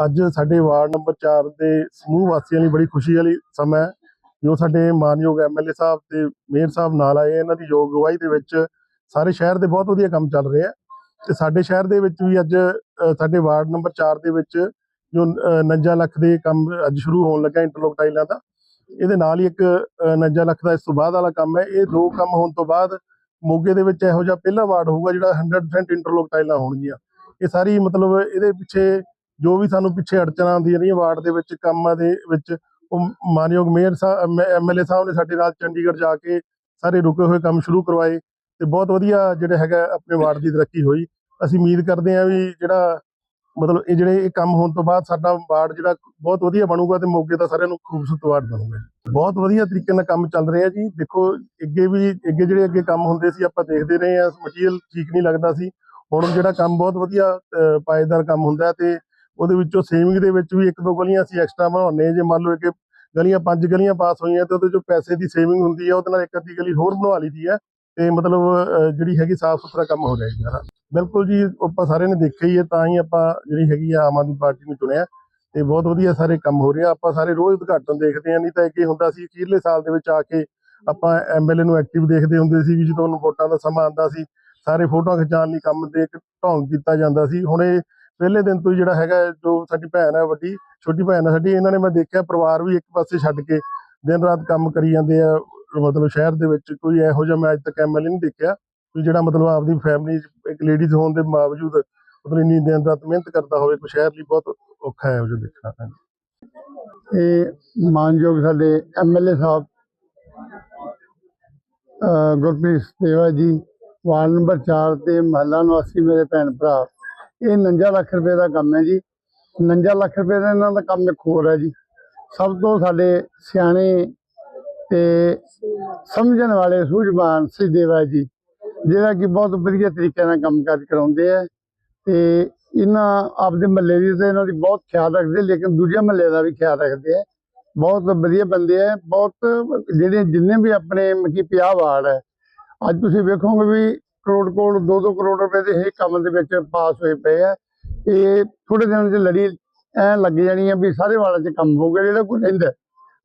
ਅੱਜ ਸਾਡੇ ward number 4 ਦੇ ਸਮੂਹ ਵਾਸੀਆਂ ਲਈ ਬੜੀ ਖੁਸ਼ੀ ਵਾਲੀ ਸਮਾਂ ਹੈ ਜੋ ਸਾਡੇ ਮਾਨਯੋਗ ਐਮਐਲਏ ਸਾਹਿਬ ਤੇ ਮੇਅਰ ਸਾਹਿਬ ਨਾਲ ਆਏ ਇਹਨਾਂ ਦੀ ਯੋਗ ਅਗਵਾਈ ਦੇ ਵਿੱਚ ਸਾਰੇ ਸ਼ਹਿਰ ਦੇ ਬਹੁਤ ਵਧੀਆ ਕੰਮ ਚੱਲ ਰਹੇ ਆ ਤੇ ਸਾਡੇ ਸ਼ਹਿਰ ਦੇ ਵਿੱਚ ਵੀ ਅੱਜ ਸਾਡੇ ਵਾਰਡ ਨੰਬਰ 4 ਦੇ ਵਿੱਚ ਜੋ ਅ, 49 ਲੱਖ ਦੇ ਕੰਮ ਅੱਜ ਸ਼ੁਰੂ ਹੋਣ ਲੱਗਾ ਇੰਟਰਲੋਕ ਟਾਈਲਾਂ ਦਾ ਇਹਦੇ ਨਾਲ ਹੀ ਇੱਕ ਅ, 49 ਲੱਖ ਦਾ ਇਸ ਤੋਂ ਬਾਅਦ ਵਾਲਾ ਕੰਮ ਹੈ ਇਹ ਦੋ ਕੰਮ ਹੋਣ ਤੋਂ ਬਾਅਦ ਮੋਗੇ ਦੇ ਵਿੱਚ ਇਹੋ ਜਿਹਾ ਪਹਿਲਾ ਵਾਰਡ ਹੋਊਗਾ ਜਿਹੜਾ 100% ਇੰਟਰਲੋਕ ਟਾਈਲਾਂ ਹੋਣਗੀਆਂ। ਇਹ ਸਾਰੀ ਮਤਲਬ ਇਹਦੇ ਪਿੱਛੇ ਜੋ ਵੀ ਸਾਨੂੰ ਪਿੱਛੇ ਅੜਚਣਾਂ ਆਉਂਦੀਆਂ ਰਹੀਆਂ ਵਾਰਡ ਦੇ ਵਿੱਚ ਕੰਮਾਂ ਦੇ ਵਿੱਚ ਉਹ ਮਾਨਯੋਗ ਮੇਅਰ ਸਾਹਿਬ ਐਮਐਲਏ ਸਾਹਿਬ ਨੇ ਸਾਡੇ ਨਾਲ ਚੰਡੀਗੜ੍ਹ ਜਾ ਕੇ ਸਾਰੇ ਰੁਕੇ ਹੋਏ ਕੰਮ ਸ਼ੁਰੂ ਕਰਵਾਏ ਤੇ ਬਹੁਤ ਵਧੀਆ ਜਿਹੜਾ ਹੈਗਾ ਆਪਣੇ ਵਾਰਡ ਦੀ ਤਰੱਕੀ ਹੋਈ। ਅਸੀਂ ਉਮੀਦ ਕਰਦੇ ਹਾਂ ਵੀ ਜਿਹੜਾ ਮਤਲਬ ਇਹ ਜਿਹੜੇ ਇਹ ਕੰਮ ਹੋਣ ਤੋਂ ਬਾਅਦ ਸਾਡਾ ਵਾਰਡ ਜਿਹੜਾ ਬਹੁਤ ਵਧੀਆ ਬਣੂਗਾ ਤੇ ਮੋਗੇ ਦਾ ਸਾਰਿਆਂ ਨੂੰ ਖੂਬਸੂਰਤ ਵਾਰਡ ਬਣੂਗਾ ਬਹੁਤ ਵਧੀਆ ਤਰੀਕੇ ਨਾਲ ਕੰਮ ਚੱਲ ਰਿਹਾ ਜੀ। ਦੇਖੋ ਅੱਗੇ ਵੀ ਅੱਗੇ ਜਿਹੜੇ ਅੱਗੇ ਕੰਮ ਹੁੰਦੇ ਸੀ ਆਪਾਂ ਦੇਖਦੇ ਰਹੇ ਆ ਮਟੀਰੀਅਲ ਠੀਕ ਨਹੀਂ ਲੱਗਦਾ ਸੀ। ਹੁਣ ਜਿਹੜਾ ਕੰਮ ਬਹੁਤ ਵਧੀਆ ਅਹ, ਪਾਏਦਾਰ ਕੰਮ ਹੁੰਦਾ ਹੈ ਤੇ ਉਹਦੇ ਵਿੱਚੋਂ ਸੇਵਿੰਗ ਦੇ ਵਿੱਚ ਵੀ ਇੱਕ ਦੋ ਗਲੀਆਂ ਅਸੀਂ ਐਕਸਟਰਾ ਬਣਾਉਂਦੇ ਹਾਂ। ਜੇ ਮੰਨ ਲਓ ਕਿ ਗਲੀਆਂ ਪੰਜ ਗਲੀਆਂ ਪਾਸ ਹੋਈਆਂ ਤੇ ਉਹਦੇ ਚੋਂ ਪੈਸੇ ਦੀ ਸੇਵਿੰਗ ਹੁੰਦੀ ਹੈ ਉਹਦੇ ਨਾਲ ਇੱਕ ਅੱਧੀ ਗਲੀ ਹੋਰ ਬਣਵਾ ਲਈਦੀ ਹੈ ਤੇ ਮਤਲਬ ਜਿਹੜੀ ਹੈਗੀ ਸਾਫ਼ ਸੁਥਰਾ ਕੰਮ ਹੋ ਰਿਹਾ ਬਿਲਕੁਲ ਜੀ, ਆਪਾਂ ਸਾਰਿਆਂ ਨੇ ਦੇਖਿਆ ਹੀ ਹੈ ਤਾਂ ਹੀ ਆਪਾਂ ਜਿਹੜੀ ਹੈਗੀ ਆ ਆਮ ਆਦਮੀ ਪਾਰਟੀ ਨੂੰ ਚੁਣਿਆ ਤੇ ਬਹੁਤ ਵਧੀਆ ਸਾਰੇ ਕੰਮ ਹੋ ਰਿਹਾ ਆਪਾਂ ਸਾਰੇ ਰੋਜ਼ ਉਦਘਾਟਨ ਦੇਖਦੇ ਹਾਂ ਨਹੀਂ ਤਾਂ ਇਹ ਹੁੰਦਾ ਸੀ ਅਖੀਰਲੇ ਸਾਲ ਦੇ ਵਿੱਚ ਆ ਕੇ ਆਪਾਂ ਐਮਐਲਏ ਨੂੰ ਐਕਟਿਵ ਦੇਖਦੇ ਹੁੰਦੇ ਸੀ ਵੀ ਜਦੋਂ ਉਹਨੂੰ ਵੋਟਾਂ ਦਾ ਸਮਾਂ ਆਉਂਦਾ ਸੀ, ਸਾਰੇ ਫੋਟੋਆਂ ਖਿਚਾਉਣ ਲਈ ਕੰਮ ਦੇ ਇੱਕ ਢੌਂਗ ਕੀਤਾ ਜਾਂਦਾ ਸੀ। ਹੁਣ ਇਹ ਪਹਿਲੇ ਦਿਨ ਤੋਂ ਹੀ ਜਿਹੜਾ ਹੈਗਾ ਜੋ ਸਾਡੀ ਭੈਣ ਹੈ, ਵੱਡੀ, ਛੋਟੀ ਭੈਣ ਹੈ ਸਾਡੀ, ਇਹਨਾਂ ਨੇ ਮੈਂ ਦੇਖਿਆ ਪਰਿਵਾਰ ਵੀ ਇੱਕ ਪਾਸੇ ਛੱਡ ਕੇ ਦਿਨ ਰਾਤ ਕੰਮ ਕਰੀ ਜਾਂਦੇ ਆ, ਮਤਲਬ ਸ਼ਹਿਰ ਦੇ ਵਿੱਚ ਕੋਈ ਇਹੋ ਜਿਹਾ ਮੈਂ ਅੱਜ ਤੱਕ ਐਮਐਲਏ ਨਹੀਂ ਦੇਖਿਆ, ਵੀ ਜਿਹੜਾ ਮਤਲਬ ਆਪਦੀ ਫੈਮਿਲੀ ਇੱਕ ਲੇਡੀਜ਼ ਹੋਣ ਦੇ ਬਾਵਜੂਦ ਮਤਲਬ ਇੰਨੀ ਦਿਨ ਰਾਤ ਮਿਹਨਤ ਕਰਦਾ ਹੋਵੇ ਕੋਈ ਸ਼ਹਿਰ ਲਈ ਬਹੁਤ ਔਖਾ ਹੈ ਉਹ ਜੋ ਦੇਖਣਾ ਪੈਂਦਾ ਇਹ ਮਾਨਯੋਗ ਸਾਡੇ ਐਮਐਲਏ ਸਾਹਿਬ, ਅਹ ਗੁਰਪ੍ਰੀਤ ਦੇਵਾ ਜੀ, ਵਾਰਡ ਨੰਬਰ 4 ਤੇ ਮਹੱਲਾ ਨਿਵਾਸੀ ਮੇਰੇ ਭੈਣ ਭਰਾ। ਇਹ 49 ਲੱਖ ਰੁਪਏ ਦਾ ਕੰਮ ਹੈ ਜੀ। 49 ਲੱਖ ਰੁਪਏ ਦਾ ਇਹਨਾਂ ਦਾ ਕੰਮ ਇੱਕ ਹੋਰ ਹੈ ਜੀ। ਸਭ ਤੋਂ ਸਾਡੇ ਸਿਆਣੇ ਤੇ ਸਮਝਣ ਵਾਲੇ ਸੂਝਵਾਨ ਸ੍ਰੀ ਦੇਵਾ ਜੀ, ਜਿਹੜਾ ਕਿ ਬਹੁਤ ਵਧੀਆ ਤਰੀਕੇ ਨਾਲ ਕੰਮ ਕਾਜ ਕਰਾਉਂਦੇ ਆ ਤੇ ਇਹਨਾਂ ਆਪਦੇ ਮਹੱਲੇ ਦੀ ਤੇ ਇਹਨਾਂ ਦੀ ਬਹੁਤ ਖਿਆਲ ਰੱਖਦੇ, ਲੇਕਿਨ ਦੂਜੇ ਮਹੱਲੇ ਦਾ ਵੀ ਖਿਆਲ ਰੱਖਦੇ ਆ। ਬਹੁਤ ਵਧੀਆ ਬੰਦੇ ਆ, ਬਹੁਤ ਜਿਹੜੇ ਜਿੰਨੇ ਵੀ ਆਪਣੇ ਮਕੀ ਪਿਆ ਵਾਰਡ ਹੈ, ਅੱਜ ਤੁਸੀਂ ਵੇਖੋਗੇ ਵੀ ਕਰੋੜ ਕਰੋੜ 2-2 ਕਰੋੜ ਰੁਪਏ ਦੇ ਇਹ ਕੰਮ ਦੇ ਵਿੱਚ ਪਾਸ ਹੋਏ ਪਏ ਆ। ਇਹ ਥੋੜੇ ਦਿਨਾਂ 'ਚ ਲੜੀ ਐ ਲੱਗ ਜਾਣੀ ਆ ਵੀ ਸਾਰੇ ਵਾਰਡਾਂ 'ਚ ਕੰਮ ਹੋ ਗਿਆ ਜਿਹੜਾ ਕੋਈ ਰਹਿੰਦਾ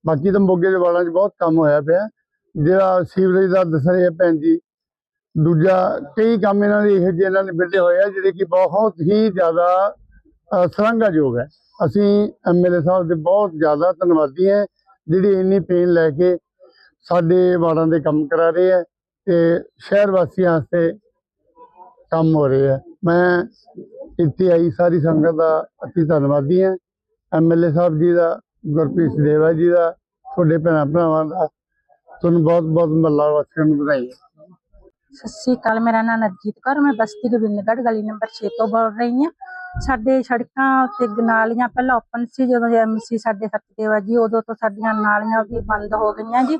ਬਾਕੀ ਤਾਂ ਮੋਗੇ ਦੇ ਵਾਰਡਾਂ 'ਚ ਬਹੁਤ ਕੰਮ ਹੋਇਆ ਪਿਆ। ਜਿਹੜਾ ਸੀਵਰੇਜ ਦਾ ਦੱਸ ਰਹੇ ਆ ਭੈਣ ਜੀ ਦੂਜਾ ਕਈ ਕੰਮ ਇਹਨਾਂ ਦੇ ਇਹੋ ਜਿਹੇ ਇਹਨਾਂ ਨੇ ਵਿੱਢੇ ਹੋਏ ਆ ਜਿਹੜੇ ਕਿ ਬਹੁਤ ਹੀ ਜ਼ਿਆਦਾ ਅ, ਹੈ। ਅਸੀਂ ਐਮਐਲਏ ਸਾਹਿਬ ਦੇ ਬਹੁਤ ਜ਼ਿਆਦਾ ਧੰਨਵਾਦੀ ਹਾਂ ਜਿਹੜੀ ਇੰਨੀ ਪੇਨ ਲੈ ਕੇ ਸਾਡੇ ਵਾਰਡਾਂ ਦੇ ਕੰਮ ਕਰਾ ਰਹੇ ਆ। ਤੇ ਸ਼ਹਿਰ ਵਾਸੀਆਂ ਵਾਸਤੇ ਕੰਮ ਹੋ ਰਹੇ ਮੈਂ ਇੱਥੇ ਆਈ, ਸਾਰੀ ਸੰਗਤ ਦਾ ਅਤੀ ਧੰਨਵਾਦੀ ਹਾਂ। ਐਮਐਲਏ ਸਾਹਿਬ ਜੀ ਦਾ, ਗੁਰਪ੍ਰੀਤ ਦੇਵਾ ਜੀ ਦਾ, ਤੁਹਾਡੇ ਭੈਣਾਂ ਭਰਾਵਾਂ ਦਾ। ਤੁਹਾਨੂੰ ਬਹੁਤ ਬਹੁਤ ਮੱਲਾ ਵਾਸੀਆਂ ਨੂੰ ਵਧਾਈ ਸਤਿ ਸ਼੍ਰੀ ਅਕਾਲ, ਮੇਰਾ ਨਾਮ ਨਰਜੀਤ ਕੌਰ, ਮੈਂ ਬਸਤੀ ਗੋਬਿੰਦਗੜ੍ਹ, ਗਲੀ ਨੰਬਰ 6 ਤੋਂ ਬੋਲ ਰਹੀ ਹਾਂ। ਸਾਡੇ ਸੜਕਾਂ ਤੇ ਨਾਲੀਆਂ ਪਹਿਲਾਂ ਓਪਨ ਸੀ, ਜਦੋਂ ਐਮਸੀ ਸਾਡੇ ਸਤਿਦੇਵਾ ਜੀ, ਉਦੋਂ ਤੋਂ ਸਾਡੀਆਂ ਨਾਲੀਆਂ ਵੀ ਬੰਦ ਹੋ ਗਈਆਂ ਜੀ।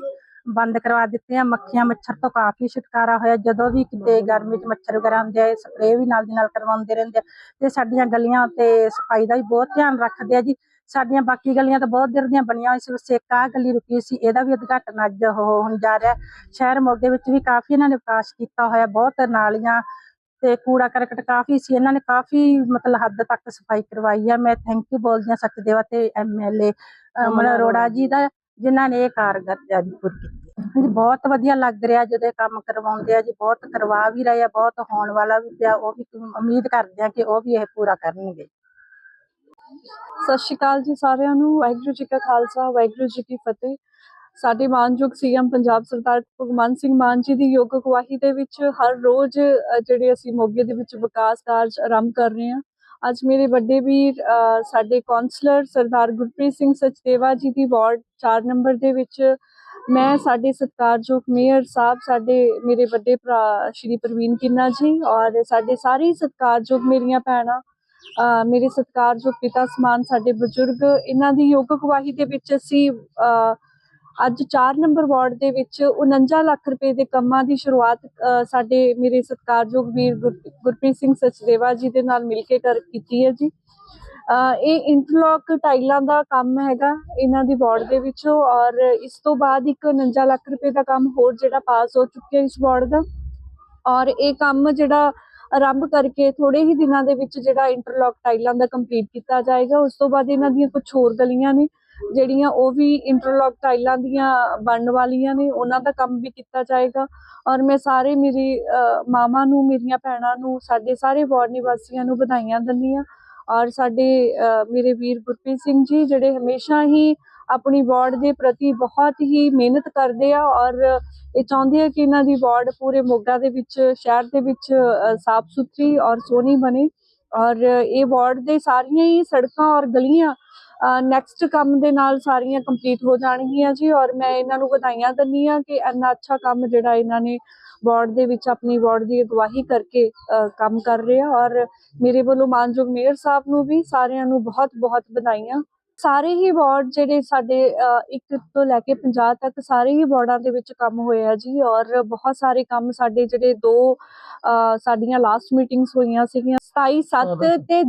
ਬੰਦ ਕਰਵਾ ਦਿੱਤੇ ਆ, ਮੱਖੀਆਂ ਮੱਛਰ ਤੋਂ ਕਾਫੀ ਛੁਟਕਾਰਾ ਹੋਇਆ। ਜਦੋਂ ਵੀ ਕਿਤੇ ਗਰਮੀ 'ਚ ਮੱਛਰ ਵਗੈਰਾ ਹੁੰਦੇ ਆ ਸਪਰੇਅ ਵੀ ਨਾਲ ਦੀ ਨਾਲ ਕਰਵਾਉਂਦੇ ਰਹਿੰਦੇ ਆ। ਤੇ ਸਾਡੀਆਂ ਗਲੀਆਂ ਤੇ ਸਫ਼ਾਈ ਦਾ ਵੀ ਬਹੁਤ ਧਿਆਨ ਰੱਖਦੇ ਆ ਜੀ। ਸਾਡੀਆਂ ਬਾਕੀ ਗਲੀਆਂ ਤਾਂ ਬਹੁਤ ਦੇਰ ਦੀਆਂ ਬਣੀਆਂ ਹੋਈਆਂ ਸੀ, ਬਸ ਇੱਕ ਗਲੀ ਰੁਕੀ ਸੀ, ਇਹਦਾ ਵੀ ਉਦਘਾਟਨ ਅੱਜ ਹੋਣ ਜਾ ਰਿਹਾ। ਸ਼ਹਿਰ ਮੋਗੇ ਵਿੱਚ ਵੀ ਕਾਫੀ ਇਹਨਾਂ ਨੇ ਵਿਕਾਸ ਕੀਤਾ ਹੋਇਆ, ਬਹੁਤ ਨਾਲੀਆਂ ਤੇ ਕੂੜਾ ਕਰਕਟ ਕਾਫੀ ਸੀ। ਇਹਨਾਂ ਨੇ ਕਾਫੀ ਮਤਲਬ ਹੱਦ ਤੱਕ ਸਫ਼ਾਈ ਕਰਵਾਈ ਹੈ ਮੈਂ ਥੈਂਕ ਯੂ ਬੋਲਦੀ ਹਾਂ ਸਚਦੇਵਾ ਤੇ ਐਮਐਲਏ ਅਮਨ ਅਰੋੜਾ ਜੀ ਦਾ। ਜਿਨ੍ਹਾਂ ਨੇ ਇਹ ਕਾਰਗੁਜ਼ਾਰੀ ਪੂਰੀ ਕੀਤੀ। ਹਾਂਜੀ, ਬਹੁਤ ਵਧੀਆ ਲੱਗ ਰਿਹਾ ਜਦੋਂ ਇਹ ਕੰਮ ਕਰਵਾਉਂਦੇ ਆ ਜੀ, ਬਹੁਤ ਕਰਵਾ ਵੀ ਰਹੇ ਆ, ਬਹੁਤ ਹੋਣ ਵਾਲਾ ਵੀ ਪਿਆ, ਉਹ ਵੀ ਉਮੀਦ ਕਰਦੇ ਆ ਕਿ ਉਹ ਵੀ ਇਹ ਪੂਰਾ ਕਰਨਗੇ। ਸਤਿ ਸ਼੍ਰੀ ਅਕਾਲ ਜੀ ਸਾਰਿਆਂ ਨੂੰ, ਵਾਹਿਗੁਰੂ ਜੀ ਕਾ ਖਾਲਸਾ, ਵਾਹਿਗੁਰੂ ਜੀ ਕੀ ਫਤਿਹ। ਸਾਡੇ ਮਾਨਯੋਗ ਸੀਐਮ ਪੰਜਾਬ ਸਰਦਾਰ ਭਗਵੰਤ ਸਿੰਘ ਮਾਨ ਜੀ ਦੀ ਯੋਗ ਅਗਵਾਈ ਦੇ ਵਿੱਚ ਹਰ ਰੋਜ਼ ਜਿਹੜੇ ਅਸੀਂ ਮੋਗੇ ਦੇ ਵਿੱਚ ਵਿਕਾਸ ਕਾਰਜ ਆਰੰਭ ਕਰ ਰਹੇ ਹਾਂ। ਅੱਜ ਮੇਰੇ ਵੱਡੇ ਵੀਰ ਸਾਡੇ ਕਾਉਂਸਲਰ ਸਰਦਾਰ ਗੁਰਪ੍ਰੀਤ ਸਿੰਘ ਸਚਦੇਵਾ ਜੀ ਦੀ ਵਾਰਡ 4 ਨੰਬਰ ਦੇ ਵਿੱਚ ਮੈਂ ਸਾਡੇ ਸਤਿਕਾਰਯੋਗ ਮੇਅਰ ਸਾਹਿਬ, ਸਾਡੇ ਮੇਰੇ ਵੱਡੇ ਭਰਾ ਸ਼੍ਰੀ ਪ੍ਰਵੀਨ ਕਿੰਨਾ ਜੀ ਔਰ ਸਾਡੇ ਸਾਰੇ ਹੀ ਸਤਿਕਾਰਯੋਗ ਮੇਰੀਆਂ ਭੈਣਾਂ ਮੇਰੇ ਸਤਿਕਾਰਯੋਗ ਪਿਤਾ ਸਮਾਨ, ਸਾਡੇ ਬਜ਼ੁਰਗ, ਇਹਨਾਂ ਦੀ ਯੋਗ ਅਗਵਾਈ ਦੇ ਵਿੱਚ ਅਸੀਂ ਅੱਜ 4 ਨੰਬਰ ਵਾਰਡ ਦੇ ਵਿੱਚ 49 ਲੱਖ ਰੁਪਏ ਦੇ ਕੰਮਾਂ ਦੀ ਸ਼ੁਰੂਆਤ ਸਾਡੇ ਮੇਰੇ ਸਤਿਕਾਰਯੋਗ ਵੀਰ ਗੁਰ- ਗੁਰਪ੍ਰੀਤ ਸਿੰਘ ਸਚਦੇਵਾ ਜੀ ਦੇ ਨਾਲ ਮਿਲ ਕੇ ਕਰ, ਕੀਤੀ ਹੈ ਜੀ। ਇਹ ਇੰਟਰਲੌਕ ਟਾਈਲਾਂ ਦਾ ਕੰਮ ਹੈਗਾ ਇਹਨਾਂ ਦੀ ਵਾਰਡ ਦੇ ਵਿੱਚੋਂ ਔਰ ਇਸ ਤੋਂ ਬਾਅਦ ਇੱਕ 49 ਲੱਖ ਰੁਪਏ ਦਾ ਕੰਮ ਹੋਰ ਜਿਹੜਾ ਪਾਸ ਹੋ ਚੁੱਕਿਆ ਇਸ ਵਾਰਡ ਦਾ। ਔਰ ਇਹ ਕੰਮ ਜਿਹੜਾ ਆਰੰਭ ਕਰਕੇ ਥੋੜੇ ਹੀ ਦਿਨਾਂ ਦੇ ਵਿੱਚ ਜਿਹੜਾ ਇੰਟਰਲੌਕ ਟਾਈਲਾਂ ਦਾ ਕੰਪਲੀਟ ਕੀਤਾ ਜਾਏਗਾ। ਉਸ ਤੋਂ ਬਾਅਦ ਇਹਨਾਂ ਦੀਆਂ ਕੁਝ ਹੋਰ ਗਲੀਆਂ ਨੇ। ਜਿਹੜੀਆਂ ਉਹ ਵੀ ਇੰਟਰਲੌਕ ਟਾਈਲਾਂ ਦੀਆਂ ਬਣਨ ਵਾਲੀਆਂ ਨੇ ਉਹਨਾਂ ਦਾ ਕੰਮ ਵੀ ਕੀਤਾ ਜਾਏਗਾ। ਔਰ ਮੈਂ ਸਾਰੇ ਮੇਰੀ ਅ, ਨੂੰ ਮੇਰੀਆਂ ਭੈਣਾਂ ਨੂੰ ਸਾਡੇ ਸਾਰੇ ਵਾਰਡ ਨਿਵਾਸੀਆਂ ਨੂੰ ਵਧਾਈਆਂ ਦਿੰਦੀ ਹਾਂ। ਔਰ ਸਾਡੇ ਮੇਰੇ ਵੀਰ ਗੁਰਪ੍ਰੀਤ ਸਿੰਘ ਜੀ ਜਿਹੜੇ ਹਮੇਸ਼ਾ ਹੀ ਆਪਣੀ ਵਾਰਡ ਦੇ ਪ੍ਰਤੀ ਬਹੁਤ ਹੀ ਮਿਹਨਤ ਕਰਦੇ ਆ ਔਰ ਇਹ ਚਾਹੁੰਦੇ ਆ ਕਿ ਇਹਨਾਂ ਦੀ ਵਾਰਡ ਪੂਰੇ ਮੋਗਾ ਦੇ ਵਿੱਚ ਸ਼ਹਿਰ ਦੇ ਵਿੱਚ ਸਾਫ਼ ਸੁਥਰੀ ਔਰ ਸੋਹਣੀ ਬਣੇ। ਔਰ ਇਹ ਵਾਰਡ ਦੇ ਸਾਰੀਆਂ ਹੀ ਸੜਕਾਂ ਔਰ ਗਲੀਆਂ ਨੈਕਸਟ ਕੰਮ ਦੇ ਨਾਲ ਸਾਰੀਆਂ ਕੰਪਲੀਟ ਹੋ ਜਾਣਗੀਆਂ ਜੀ ਔਰ ਮੈਂ ਇਹਨਾਂ ਨੂੰ ਵਧਾਈਆਂ ਦਿੰਦੀ ਆ ਕਿ ਇੰਨਾ ਅੱਛਾ ਕੰਮ ਜਿਹੜਾ ਇਹਨਾਂ ਨੇ ਵਾਰਡ ਦੇ ਵਿੱਚ ਆਪਣੀ ਵਾਰਡ ਦੀ ਅਗਵਾਈ ਕਰਕੇ ਕੰਮ ਕਰ ਰਹੇ ਆ ਔਰ ਮੇਰੇ ਵੱਲੋਂ ਮਾਨਯੋਗ ਮੇਅਰ ਸਾਹਿਬ ਨੂੰ ਵੀ ਸਾਰਿਆਂ ਨੂੰ ਬਹੁਤ ਬਹੁਤ ਵਧਾਈਆਂ। ਸਾਰੇ ਹੀ ਵਾਰਡ ਜਿਹੜੇ ਸਾਡੇ ਇੱਕ ਤੋਂ ਲੈ ਕੇ 50 ਤੱਕ ਸਾਰੇ ਹੀ ਵਾਰਡਾਂ ਦੇ ਵਿੱਚ ਕੰਮ ਹੋਇਆ ਜੀ ਔਰ ਬਹੁਤ ਸਾਰੇ ਕੰਮ ਸਾਡੇ ਜਿਹੜੇ ਦੋ ਸਾਡੀਆਂ ਲਾਸਟ ਮੀਟਿੰਗਸ ਹੋਈਆਂ ਸੀਗੀਆਂ। 27 7 ਤੇ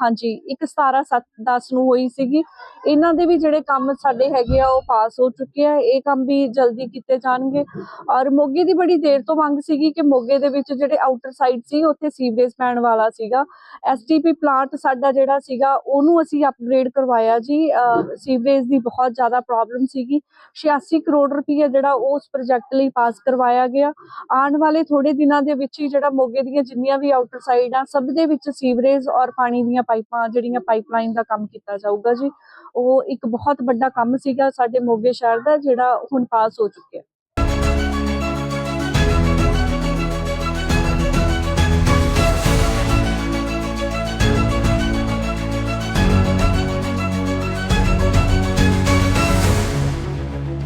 ਹਾਂਜੀ ਇੱਕ 17 7 10 ਨੂੰ ਹੋਈ ਸੀਗੀ। ਇਹਨਾਂ ਦੇ ਵੀ ਜਿਹੜੇ ਕੰਮ ਸਾਡੇ ਹੈਗੇ ਆ ਉਹ ਪਾਸ ਹੋ ਚੁੱਕੇ ਆ। ਇਹ ਕੰਮ ਵੀ ਜਲਦੀ ਕੀਤੇ ਜਾਣਗੇ। ਔਰ ਮੋਗੇ ਦੀ ਬੜੀ ਦੇਰ ਤੋਂ ਮੰਗ ਸੀਗੀ ਕਿ ਮੋਗੇ ਦੇ ਵਿੱਚ ਜਿਹੜੇ ਆਊਟਰ ਸਾਈਡ ਸੀ ਉੱਥੇ ਸੀਵਰੇਜ ਪੈਣ ਵਾਲਾ ਸੀਗਾ। ਐਸਟੀਪੀ ਪਲਾਂਟ ਸਾਡਾ ਜਿਹੜਾ ਸੀਗਾ ਉਹਨੂੰ ਅਸੀਂ ਅਪਗ੍ਰੇਡ ਕਰਵਾਇਆ ਜੀ। ਸੀਵਰੇਜ ਦੀ ਬਹੁਤ ਜ਼ਿਆਦਾ ਪ੍ਰੋਬਲਮ ਸੀਗੀ। 86 ਕਰੋੜ ਰੁਪਏ ਜਿਹੜਾ ਉਸ ਪ੍ਰੋਜੈਕਟ ਲਈ ਪਾਸ ਕਰਵਾਇਆ ਗਿਆ। ਆਉਣ ਵਾਲੇ ਥੋੜੇ ਦਿਨਾਂ ਦੇ ਵਿੱਚ ਹੀ ਜਿਹੜਾ ਮੋਗੇ ਦੀਆਂ ਜਿੰਨੀਆਂ ਵੀ ਆਊਟਰ ਸਾਈਡ ਆ, ਸਭ ਦੇ ਵਿੱਚ ਸੀਵਰੇਜ ਔਰ ਪਾਣੀ ਦੀਆਂ ਪਾਈਪਾਂ, ਜਿਹੜੀਆਂ ਪਾਈਪਲਾਈਨ ਦਾ ਕੰਮ ਕੀਤਾ ਜਾਊਗਾ ਜੀ, ਉਹ ਇੱਕ ਬਹੁਤ ਵੱਡਾ ਕੰਮ ਸੀਗਾ ਸਾਡੇ ਮੋਗੇ ਸ਼ਹਿਰ ਦਾ, ਜਿਹੜਾ ਹੁਣ ਪਾਸ ਹੋ ਚੁੱਕਿਆ।